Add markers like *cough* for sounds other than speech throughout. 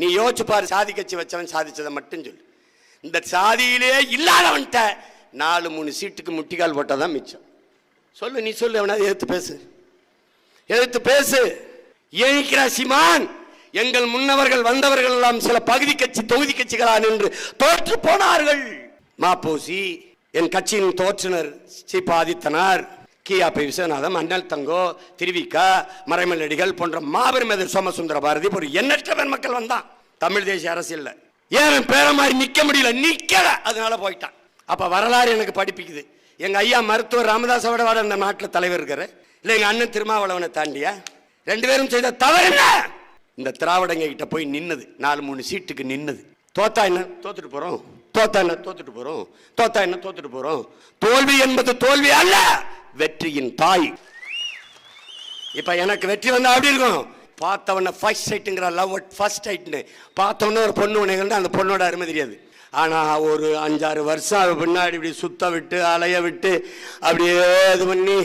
நீ யோசிச்சு பாரு சாதி கட்சி வச்சவன் சாதிச்சதை மட்டும் சொல்லு. இந்த சாதியிலே இல்லாதவன்ட்ட நாலு மூணு சீட்டுக்கு முட்டிக்கால் போட்டாதான் மிச்சம். சொல்லு நீ சொல்லு அவனாவது எதிர்த்து பேசு. எதிர்த்து பேசு. ஏனிக்கிறா சிமான் எங்கள் முன்னவர்கள் வந்தவர்கள் எல்லாம் சில பகுதி கட்சி தொகுதி கட்சிகளா நின்று தோற்று போனார்கள். மாப்போசி என் கட்சியின் தோற்றுனர் சீபா ஆதித்தனார் விஸ்வநாதம் அண்ணல் தங்கோ திருவிக்கா மறைமல்லடிகள் போன்ற மாபெரும் எதிர் சோமசுந்தர பாரதி ஒரு எண்ணற்ற பெருமக்கள் வந்தான். தமிழ் தேசிய அரசியல் ஏன் பேர மாதிரி நிற்க முடியல? நிற்கல அதனால போயிட்டான். அப்போ வரலாறு எனக்கு படிப்பிக்குது. எங்கள் ஐயா மருத்துவர் ராமதாஸோட வாட அந்த நாட்டில் தலைவர் இருக்காரு. இல்லை எங்கள் அண்ணன் திருமாவளவனை தாண்டியா? ரெண்டு பேரும் செய்த தவறு என்ன? இந்த திராவிடங்க கிட்ட போய் நின்னது. நாலு மூணு சீட்டுக்கு நின்னது. தோத்தா என்ன? தோத்துட்டு போகிறோம் தோத்தா என்ன? தோத்துட்டு போகிறோம் தோத்தா என்ன? தோத்துட்டு போகிறோம் தோல்வி என்பது தோல்வி அல்ல. வெற்றியின் தாய். இப்ப எனக்கு வெற்றி வந்தா அப்படி இருக்கும் பார்த்தவன ஃபர்ஸ்ட் சைட்டுங்கிற லவ் ஃபர்ஸ்ட் சைட்னு பார்த்தவொன்னே ஒரு பொண்ணு உனக்கு அந்த பொண்ணோட அருமை தெரியாது. ஆனால் ஒரு அஞ்சாறு வருஷம் அவள் பின்னாடி இப்படி சுத்த விட்டு அலைய விட்டு அப்படியே இது பண்ணி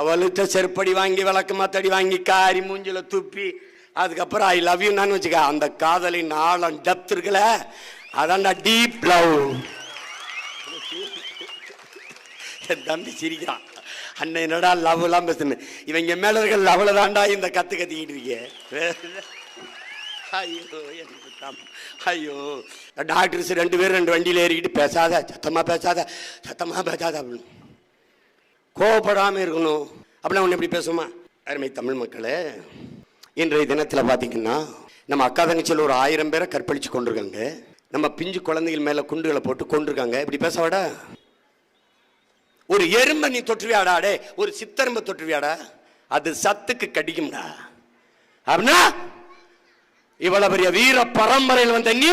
அவளுக்கு செருப்படி வாங்கி விளக்கு மாத்தடி வாங்கி காரி மூஞ்சில துப்பி அதுக்கப்புறம் ஐ லவ் யூ வச்சுக்க அந்த காதலின் ஆழம் டெப்த் இருக்குல்ல அதான்டா டீப் லவ் என் தம்பி சிரிக்கிறான். அண்ணன் என்னடா லவ் எல்லாம் இவங்க மேல இருக்க லவ்ல தாண்டா இந்த கத்து கத்திக்கிட்டு இருக்கேன் ஐயோ எனக்கு தம்- ஐயோ. டாக்டர்ஸ் ரெண்டு பேரும் ரெண்டு வண்டியில் ஏறிக்கிட்டு பேசாத சத்தமா பேசாத சத்தமா பேசாத அப்படின்னு. கோவப்படாம இருக்கணும். அப்படின்னா ஒன்று எப்படி பேசுமா அருமை தமிழ் மக்களே இன்றைய தினத்தில் பார்த்தீங்கன்னா நம்ம அக்கா தங்கச்சியில் ஒரு ஆயிரம் பேரை கற்பழிச்சு கொண்டிருக்காங்க. நம்ம பிஞ்சு குழந்தைகள் மேலே குண்டுகளை போட்டு கொண்டிருக்காங்க இப்படி பேசவாடா ஒரு எறும்பை நீ தொற்றுவியாடா டே? ஒரு சித்தெரும்பை தொற்றுவியாடா அது சத்துக்கு கடிக்கும்டா. அப்படின்னா இவ்வளவு பெரிய வீர பரம்பரையில் வந்த நீ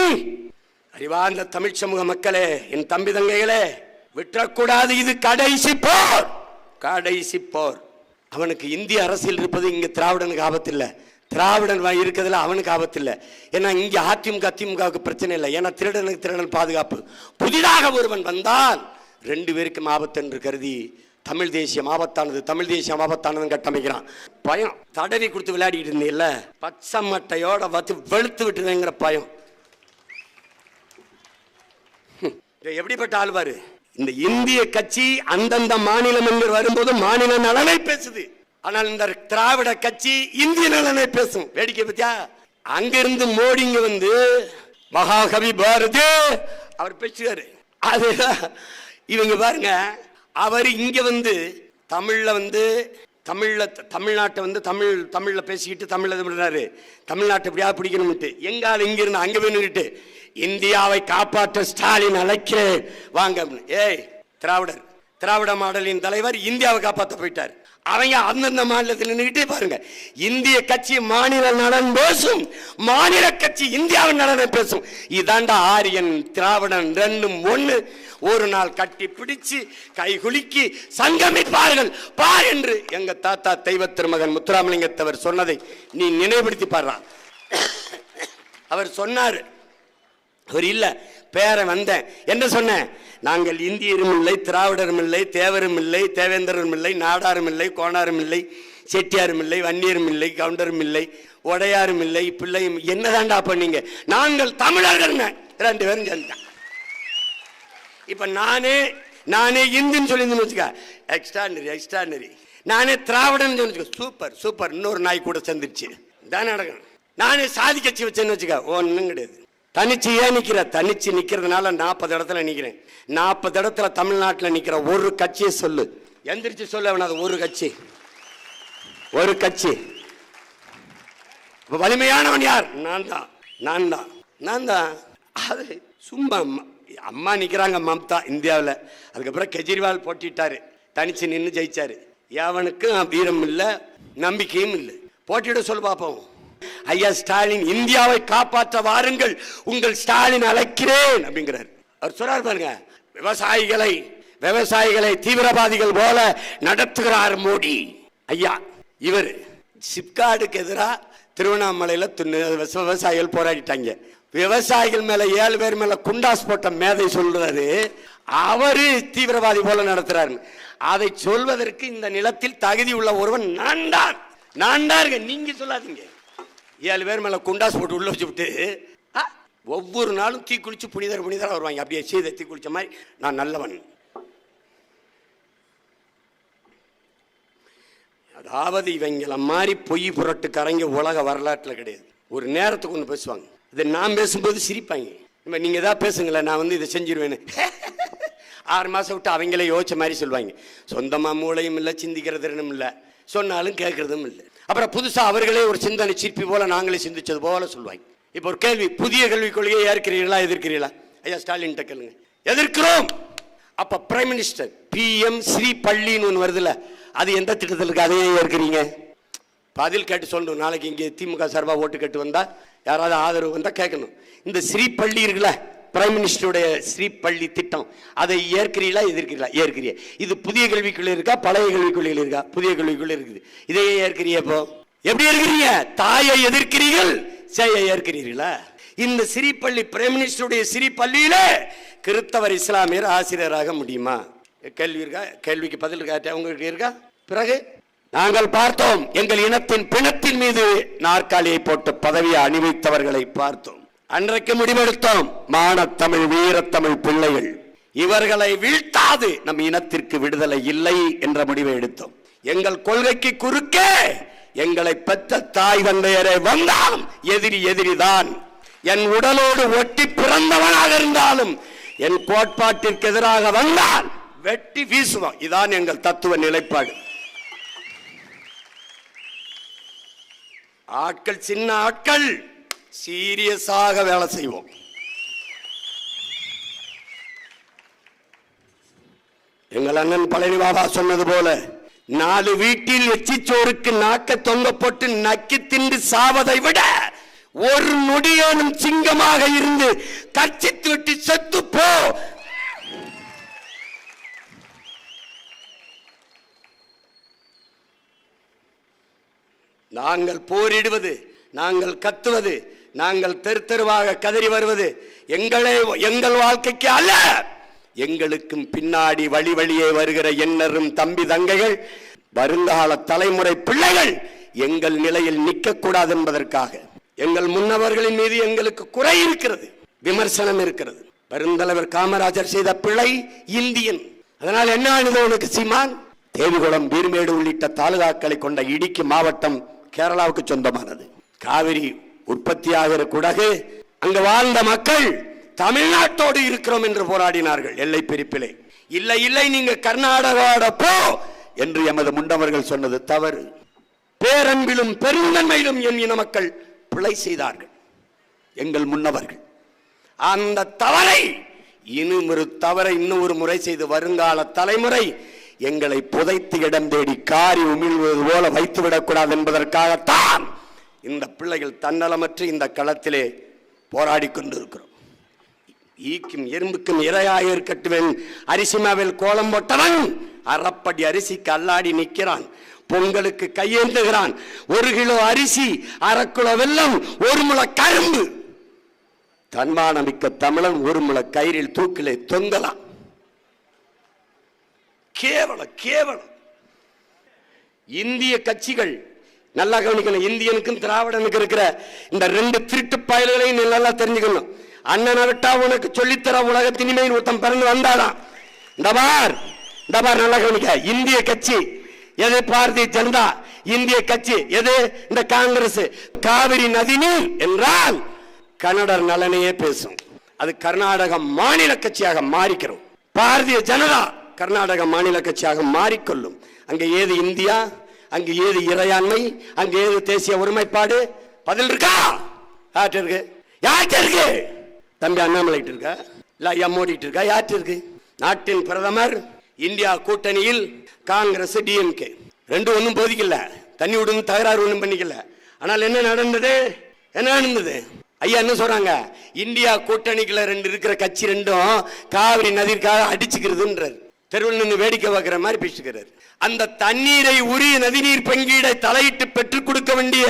அறிவார்ந்த தமிழ் சமூக மக்களே என் தம்பி தங்கைகளே விட்டுறக்கூடாது இது கடைசி போர். கடைசி போர். அவனுக்கு இந்திய அரசியல் இருப்பது இங்க திராவிடனுக்கு ஆபத்தில்லை. திராவிடன் இருக்கிறதுல அவனுக்கு ஆபத்து இல்லை ஏன்னா இங்கே அதிமுக திமுகவுக்கு பிரச்சனை இல்லை. ஏன்னா திருடனுக்கு திருடன் பாதுகாப்பு. புதிதாக ஒருவன் வந்தான். ரெண்டு பேருக்கும் ஆபத்து என்று கருதி தமிழ் தேசியம் ஆபத்தானது தமிழ் தேசியம் ஆபத்தானதுன்னு கட்டமைக்கிறான். பயம். தடவி கொடுத்து விளையாடிட்டு இருந்தீங்கல்ல பச்சை மட்டையோட வத்து வெளுத்து விட்டுருவேங்கிற பயம். எப்படிப்பட்ட ஆள் இந்த இந்திய கட்சி அந்தந்த மாநிலம் என்று வரும்போது மாநில நலனை பேசுது. ஆனால் இந்த திராவிட கட்சி இந்திய நலனை பேசும். வேடிக்கை பத்தியா அங்கிருந்து மோடிங்க வந்து மகாகவி பாரதி அவர் பேசுவாரு. அது இவங்க பாருங்க அவர் இங்க வந்து தமிழ்ல வந்து தமிழ்ல தமிழ்நாட்டை வந்து தமிழ் தமிழ்ல பேசிக்கிட்டு தமிழ்ல இது தமிழ்நாட்டை எப்படியா பிடிக்கணும்ட்டு எங்கால இங்க இருந்து அங்க போய் இந்தியாவை காப்பாற்ற ஸ்டாலின் அழைக்கிறேன். வாங்க அப்படின்னு. ஏய் திராவிடர். திராவிட மாடலின் தலைவர் இந்தியாவை காப்பாற்ற போயிட்டார். அவங்க அந்தந்த மாநிலத்தில் நின்றுகிட்டே பாருங்க. இந்திய கட்சி மாநில நலன் பேசும் மாநில கட்சி இந்தியாவின் நலனை பேசும். இதாண்டா ஆரியன் திராவிடன் ரெண்டும் ஒன்று ஒரு நாள் கட்டி பிடிச்சு கைகுலுக்கி சங்கமிப்பார்கள். பார் என்று எங்க தாத்தா தெய்வ திருமகன் முத்துராமலிங்கத்தவர் சொன்னதை நீ நினைவுபடுத்தி பாடுறா அவர் சொன்னார். அவர் இல்லை பேரை வந்தேன். என்ன சொன்னேன்? நாங்கள் இந்தியரும் இல்லை திராவிடரும் இல்லை தேவரும் இல்லை தேவேந்திரரும் இல்லை நாடாரும் இல்லை கோணாரும் இல்லை செட்டியாரும் இல்லை வன்னியரும் இல்லை கவுண்டரும் இல்லை உடையாரும் இல்லை பிள்ளையும் என்னதாண்டா பண்ணீங்க நாங்கள் தமிழர்கள் ரெண்டு பேரும் சேர்ந்தான் இப்ப நானே நானே இந்துன்னு சொல்லி வச்சுக்க. எக்ஸ்ட்ரானரி எக்ஸ்ட்ரானரி நானே திராவிடன் சொல்லி சூப்பர் சூப்பர் இன்னொரு நாய் கூட சேர்ந்துருச்சு. தான் நடக்கணும். நானே சாதி கட்சி வச்சேன்னு வச்சுக்க. ஒன்றும் கிடையாது. தனிச்சையே நிற்கிற தனிச்சு நிற்கிறதுனால நாற்பது இடத்துல நிற்கிறேன் நாற்பது இடத்துல தமிழ்நாட்டில் நிற்கிற ஒரு கட்சியை சொல்லு. எந்திரிச்சு சொல்ல வேணாது ஒரு கட்சி. ஒரு கட்சி. வலிமையானவன் யார்? நான் தான். நான் தான். நான் தான். அது சும்மா அம்மா அம்மா நிற்கிறாங்க மம்தா இந்தியாவில். அதுக்கப்புறம் கெஜ்ரிவால் போட்டிட்டாரு. தனிச்சு நின்று ஜெயிச்சாரு. எவனுக்கும் வீரம் இல்லை நம்பிக்கையும் இல்லை. போட்டியிட சொல்லு பார்ப்போம் ஐயா ஸ்டாலின் இந்தியாவை காப்பாற்ற வாருங்கள். உங்கள் ஸ்டாலின் அழைக்கிறேன் அப்படிங்கிறார். அவர் சொல்றாரு பாருங்க விவசாயிகளை விவசாயிகளை தீவிரவாதிகள் போல நடத்துகிறார் மோடி. ஐயா இவர் சிப்காடுக்கு எதிராக திருவண்ணாமலையில் துண்ணு விவசாயிகள் போராடிட்டாங்க. விவசாயிகள் மேல ஏழு பேர் மேல குண்டாஸ் போட்ட மேதை சொல்றாரு அவரு தீவிரவாதி போல நடத்துறாரு அதை சொல்வதற்கு இந்த நிலத்தில் தகுதி உள்ள ஒருவன் நான் தான். நான் தான் இருக்கேன். நீங்க சொல்லாதீங்க. ஏழு பேர் மேலே குண்டாஸ் போட்டு உள்ள வச்சு விட்டு ஒவ்வொரு நாளும் தீ குளிச்சு புனிதர் புனிதர் வருவாங்க. அப்படியே சீதை தீ குளிச்ச மாதிரி நான் நல்லவன். அதாவது இவங்கள மாதிரி பொய் புரட்டு கரைங்க உலக வரலாற்றில் கிடையாது. ஒரு நேரத்துக்கு ஒன்று பேசுவாங்க. இதை நான் பேசும்போது சிரிப்பாங்க. இப்போ நீங்கள் ஏதாவது பேசுங்களேன் நான் வந்து இதை செஞ்சிருவேன்னு. *laughs* ஆறு மாதம் விட்டு அவங்களே யோசிச்ச மாதிரி சொல்லுவாங்க. சொந்தமாக மூளையும் இல்லை சிந்திக்கிறதுனும் இல்லை. சொன்னாலும் கேட்குறதும் இல்லை. அப்புறம் புதுசாக அவர்களே ஒரு சிந்தனை சிற்பி போல நாங்களே சிந்திச்சது போல சொல்லுவாங்க. இப்போ ஒரு கேள்வி புதிய கல்விக் கொள்கையை ஏற்கிறீர்களா எதிர்க்கிறீர்களா? ஐயா ஸ்டாலின் கேளுங்க. எதிர்க்கிறோம். அப்ப பிரைம் மினிஸ்டர் பிஎம் ஸ்ரீ பள்ளின்னு ஒன்று வருதுல்ல அது எந்த திட்டத்தில் இருக்கு அதையே ஏற்கிறீங்க? பதில் கேட்டு சொல்லணும். நாளைக்கு இங்கே திமுக சார்பாக ஓட்டு கேட்டு வந்தால் யாராவது ஆதரவு வந்தால் கேட்கணும். இந்த ஸ்ரீ பள்ளி இருக்குல்ல பிரைம் மினிஸ்டருடைய ஸ்ரீ பள்ளி திட்டம். அதை ஏற்கிறீங்களா எதிர்க்கிறீங்களா ஏற்கிறிய இது புதிய கல்விக்குள்ள இருக்கா பழைய கல்விக்குள்ள இருக்கா? புதிய கல்விக்குள்ள இருக்குது. இதையே ஏற்கிறீங்க இப்போ. எப்படி இருக்கிறீங்க தாயை எதிர்க்கிறீர்கள் சேயை ஏற்கிறீர்களா? இந்த சிறிப்பள்ளி பிரைம் மினிஸ்டருடைய சிறி பள்ளியில கிறித்தவர் இஸ்லாமியர் ஆசிரியராக முடியுமா? கேள்வி இருக்கா? கேள்விக்கு பதில் இருக்கா? உங்களுக்கு இருக்கா? பிறகு? நாங்கள் பார்த்தோம் எங்கள் இனத்தின் பிணத்தின் மீது நாற்காலியை போட்டு பதவியை அணிவித்தவர்களை பார்த்தோம். அன்றைக்கு முடிவெடுத்தோம். மானத்தமிழ் வீரத்தமிழ் பிள்ளைகள். இவர்களை வீழ்த்தாது. நம் இனத்திற்கு விடுதலை இல்லை என்ற முடிவை எடுத்தோம். எங்கள் கொள்கைக்கு குறுக்கே எங்களை பெற்ற தாய் தந்தையரே வந்தாலும் எதிரி எதிரிதான். என் உடலோடு ஒட்டி பிறந்தவனாக இருந்தாலும் என் கோட்பாட்டிற்கு எதிராக வந்தால் வெட்டி வீசுவோம் இதான் எங்கள் தத்துவ நிலைப்பாடு. ஆட்கள் சின்ன ஆட்கள். சீரியஸாக வேலை செய்வோம். எங்கள் அண்ணன் பழனி பாபா சொன்னது போல நாலு வீட்டில் எச்சிச்சோருக்கு நாக்க தொங்க போட்டு நக்கி தின்று சாவதை விட ஒரு நொடியானும் சிங்கமாக இருந்து கட்சித்து விட்டு செத்து போ. நாங்கள் போரிடுவது நாங்கள் கத்துவது நாங்கள் தெரு தெருவாக கதறி வருவது எங்களே எங்கள் வாழ்க்கைக்கு அல்ல. எங்களுக்கும் பின்னாடி வழி வழியே வருகிற எண்ணரும் தம்பி தங்கைகள் வருங்கால தலைமுறை பிள்ளைகள் எங்கள் நிலையில் நிற்கக்கூடாது என்பதற்காக. எங்கள் முன்னவர்களின் மீது எங்களுக்கு குறை இருக்கிறது விமர்சனம் இருக்கிறது. பெருந்தலைவர் காமராஜர் செய்த பிழை இந்தியன். அதனால் என்ன ஆனது உனக்கு சீமான்? தேவிகுளம் பீர்மேடு உள்ளிட்ட தாலுகாக்களை கொண்ட இடுக்கி மாவட்டம் கேரளாவுக்கு சொந்தமானது. காவிரி உற்பத்தியாகிற குடகு அங்கு வாழ்ந்த மக்கள் தமிழ்நாட்டோடு இருக்கிறோம் என்று போராடினார்கள் எல்லை பிரிப்பிலே. இல்லை இல்லை நீங்க கர்நாடகாவோட போ என்று எமது முண்டவர்கள் சொன்னது தவறு. பேரன்பிலும் பெருந்தன்மையிலும் என் இன மக்கள் பிழை செய்தார்கள் எங்கள் முன்னவர்கள். அந்த தவறை இன்னும் ஒரு தவறை இன்னும் ஒரு முறை செய்து வருங்கால தலைமுறை எங்களை புதைத்து இடம் தேடி காரி உமிழ்வது போல வைத்துவிடக்கூடாது என்பதற்காகத்தான் இந்த பிள்ளைகள் தன்னலமற்று இந்த களத்திலே போராடி கொண்டிருக்கிறோம். ஈக்கும் எறும்புக்கும் இரையாக இருக்கட்டுவேன். அரிசிமாவில் கோலம் போட்டவன் அறப்படி அரிசிக்கு அல்லாடி நிற்கிறான். பொங்கலுக்கு கையேந்துகிறான். ஒரு கிலோ அரிசி அரை கிலோ வெல்லம் ஒரு முளை கரும்பு. தன்மானமிக்க தமிழன் ஒரு முளை கயிறில் தூக்கிலே தொங்கலாம். கேவலம் கேவலம். இந்திய கட்சிகள் நல்லா கவனிக்கணும். இந்தியனுக்கும் திராவிடனுக்கு இருக்கிற இந்த ரெண்டு திருட்டு பயல்களையும் நல்லா தெரிஞ்சுக்கணும். அண்ணனை விட்டா உனக்கு சொல்லித்தர உலக இனிமேல் ஒருத்தன் பிறந்து வந்தாதான் இந்த பார் இந்த பார் நல்லா கவனிக்க. இந்திய கட்சி எது பாரதிய ஜனதா? இந்திய கட்சி எது? இந்த காங்கிரஸ். காவிரி நதிநீர் என்றால் கன்னடர் நலனையே பேசும். அது கர்நாடக மாநில கட்சியாக மாறிக்கிறோம். பாரதிய ஜனதா கர்நாடக மாநில கட்சியாக மாறிக்கொள்ளும். அங்கே ஏது இந்தியா? அங்கு ஏது இறையாண்மை அங்கு ஏது தேசிய ஒருமைப்பாடு? பதில் இருக்கா? யார்கிட்ட இருக்கு? யார்கிட்ட இருக்கு? தம்பி அண்ணாமலைகிட்ட இருக்கா? இல்ல ஐயா மோடிட்டு இருக்கா? யார்கிட்ட இருக்கு? நாட்டின் பிரதமர் இந்தியா கூட்டணியில் காங்கிரஸ் டிஎம்கே ரெண்டு ஒன்றும் போதிக்கல. தண்ணி விடுன்னு தகராறு ஒன்றும் பண்ணிக்கல. ஆனால் என்ன நடந்தது? என்ன நடந்தது? ஐயா என்ன சொல்றாங்க? இந்தியா கூட்டணிக்குள்ள ரெண்டு இருக்கிற கட்சி ரெண்டும் காவிரி நதிக்காக அடிச்சுக்கிறதுன்றார். தெருவில் நின்று வேடிக்கை பார்க்குற மாதிரி பேசுகிறார் அந்த தண்ணீரை உரிய நதிநீர் பங்கீடை தலையிட்டு பெற்றுக் கொடுக்க வேண்டிய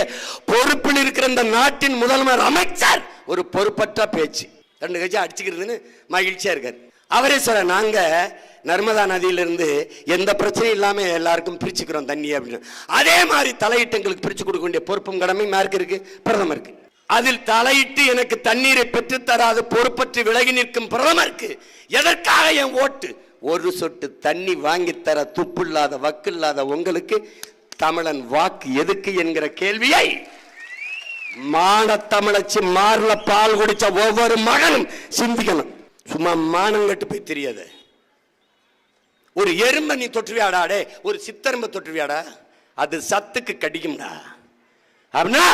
பொறுப்பில் இருக்கிற அந்த நாட்டின் முதல்வர் அமைச்சர் ஒரு பொறுப்பற்ற பேச்சு. ரெண்டு கட்சி அடிச்சுக்கிறதுன்னு மகிழ்ச்சியாக இருக்கார். அவரே சொல்ல நாங்கள் நர்மதா நதியிலிருந்து எந்த பிரச்சனையும் இல்லாமல் எல்லாருக்கும் பிரிச்சுக்கிறோம் தண்ணி அப்படின்னு. அதே மாதிரி தலையிட்டு எங்களுக்கு பிரித்து கொடுக்க வேண்டிய பொறுப்பும் கடமையும் யாருக்கு இருக்கு? பிரதமருக்கு. அதில் தலையிட்டு எனக்கு தண்ணீரை பெற்றுத்தராத பொறுப்பற்று விலகி நிற்கும் பிரதமருக்கு எதற்காக என் ஓட்டு? ஒரு சொட்டு தண்ணி வாங்கித் தர துப்பில்லாத வக்கில்லாத உங்களுக்கு தமிழன் வாக்கு எதுக்கு என்கிற கேள்வியை மான தமிழச்சு மார்ல பால் குடிச்ச ஒவ்வொரு மகனும் சிந்திக்கணும். சும்மா மானங்கட்டு போய் தெரியாது. ஒரு எறும்ப நீ தொற்றுவியாடா டே ஒரு சித்தரும்ப தொற்றுவியாடா அது சத்துக்கு கடிக்கும்டா. அப்படின்னா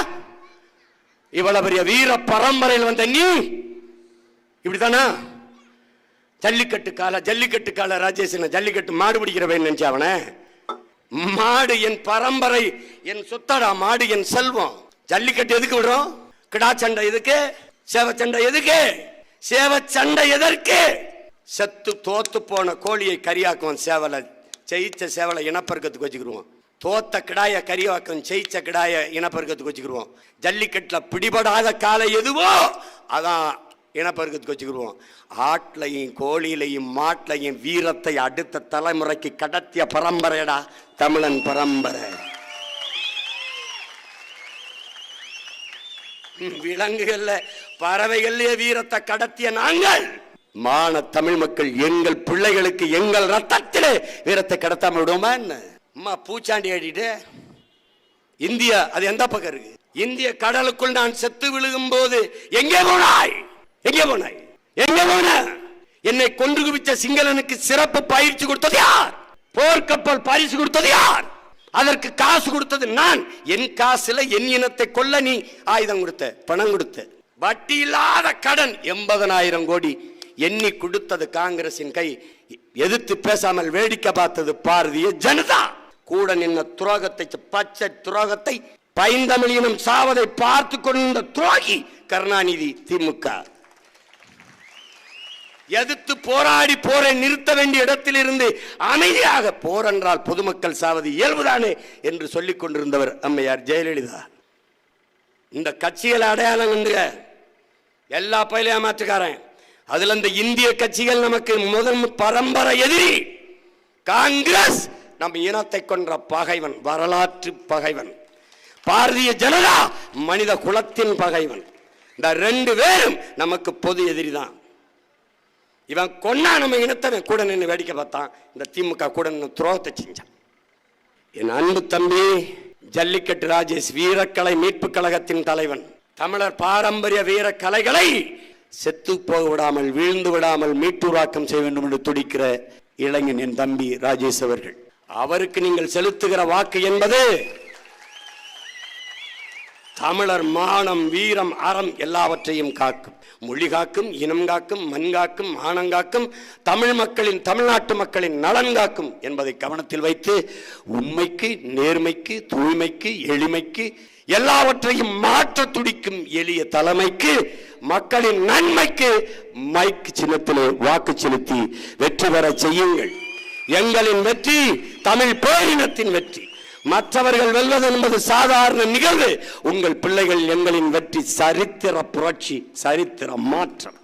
இவ்வளவு பெரிய வீர பரம்பரையில் வந்த நீ இப்படித்தானா? ஜல்லிக்கட்டு கால ஜல்லிக்கட்டு கால ராஜேஷன் ஜல்லிக்கட்டு மாடு பிடிக்கிறவன் நினைச்ச அவனை? மாடு என் பரம்பரை என் சொத்தடா மாடு என் செல்வம். ஜல்லிக்கட்டு எதுக்கு விடுறோம்? கிடா சண்டை எதுக்கு? சேவ சண்டை எதுக்கு? சேவ சண்டை எதற்கு? செத்து தோத்து போன கோழியை கரியாக்குவோம் சேவலை ஜெயிச்ச சேவலை இனப்பெருக்கத்துக்கு வச்சுக்கிடுவோம் தோத்த கிடாய கரியாக்கம் ஜெயிச்ச கிடாய இனப்பெருக்கத்துக்கு வச்சுக்கிடுவோம் ஜல்லிக்கட்டில் பிடிபடாத காலை எதுவோ அதான் இனப்பெருக்கத்துக்கு வச்சுக்கிடுவோம். ஆட்லையும் கோழிலையும் மாட்டிலையும் வீரத்தை அடுத்த தலைமுறைக்கு கடத்திய பரம்பரைடா தமிழன் பரம்பரை. விலங்குகள்ல பறவைகள்லயே வீரத்தை கடத்திய நாங்கள். மான தமிழ் மக்கள் எங்கள் பிள்ளைகளுக்கு எங்கள் ரத்தத்திலே வீரத்தை கடத்தாம விடுவோமா என்ன? அம்மா பூச்சாண்டி ஆடிட்டு. இந்தியா அது எந்த பக்கம் இருக்கு? இந்திய கடலுக்குள் நான் செத்து விழுகும் போது எங்கே போனாய்? எங்கே போனாய்? எங்கே போன என்னை கொன்று குவித்த சிங்களனுக்கு சிறப்பு பயிற்சி கொடுத்தது யார்? போர்க்கப்பல் பரிசு கொடுத்தது யார்? அதற்கு காசு கொடுத்தது நான். என் காசுல என் இனத்தை கொல்ல நீ ஆயுதம் கொடுத்த பணம் கொடுத்த. வட்டி இல்லாத கடன் எண்பதனாயிரம் கோடி எண்ணி கொடுத்தது காங்கிரசின் கை. எதிர்த்து பேசாமல் வேடிக்கை பார்த்தது பாரதிய ஜனதா. கூட நின்ன துரோகத்தை பச்சை துரோகத்தை பைந்தமிழினம் சாவதை பார்த்து கொண்ட துரோகி கருணாநிதி திமுக. எதிர்த்து போராடி போரை நிறுத்த வேண்டிய இடத்திலிருந்து அமைதியாக போர் என்றால் பொதுமக்கள் சாவது இயல்புதானே என்று சொல்லிக் கொண்டிருந்தவர் அம்மையார் ஜெயலலிதா. இந்த கட்சிகள் அடையாளம் என்று எல்லா பயிலையும் ஏமாற்றுக்காரன். அதுல இந்த இந்திய கட்சிகள் நமக்கு முதல் பரம்பரை எதிரி. காங்கிரஸ் நம் இனத்தை கொன்ற பகைவன் வரலாற்று பகைவன். பாரதிய ஜனதா மனித குலத்தின் பகைவன். இந்த ரெண்டு பேரும் நமக்கு பொது எதிரி தான் இவன் கொன்னா நம்ம இனத்தை கூட நின்று வேடிக்கை பார்த்தான். இந்த திமுக கூட நின்று துரோகத்தை செஞ்சான். என் அன்பு தம்பி ஜல்லிக்கட்டு ராஜேஷ் வீரக்கலை மீட்பு கழகத்தின் தலைவன். தமிழர் பாரம்பரிய வீர கலைகளை செத்து போக விடாமல் வீழ்ந்து விடாமல் மீட்டுருவாக்கம் செய்ய வேண்டும் என்று துடிக்கிற இளைஞன் என் தம்பி ராஜேஷ் அவர்கள். அவருக்கு நீங்கள் செலுத்துகிற வாக்கு என்பது தமிழர் மானம் வீரம் அறம் எல்லாவற்றையும் காக்கும். மொழி காக்கும் இனம் காக்கும் மண் காக்கும் மானங்காக்கும் தமிழ் மக்களின் தமிழ்நாட்டு மக்களின் நலன் காக்கும் என்பதை கவனத்தில் வைத்து உண்மைக்கு நேர்மைக்கு தூய்மைக்கு எளிமைக்கு எல்லாவற்றையும் மாற்ற துடிக்கும் எளிய தலைமைக்கு மக்களின் நன்மைக்கு மைக் சின்னத்திலே வாக்கு செலுத்தி வெற்றி பெற செய்யுங்கள். எங்களின் வெற்றி தமிழ் பேரினத்தின் வெற்றி. மற்றவர்கள் வெல்வது என்பது சாதாரண நிகழ்வு. உங்கள் பிள்ளைகள் எங்களின் வெற்றி சரித்திர புரட்சி சரித்திர மாற்றம்.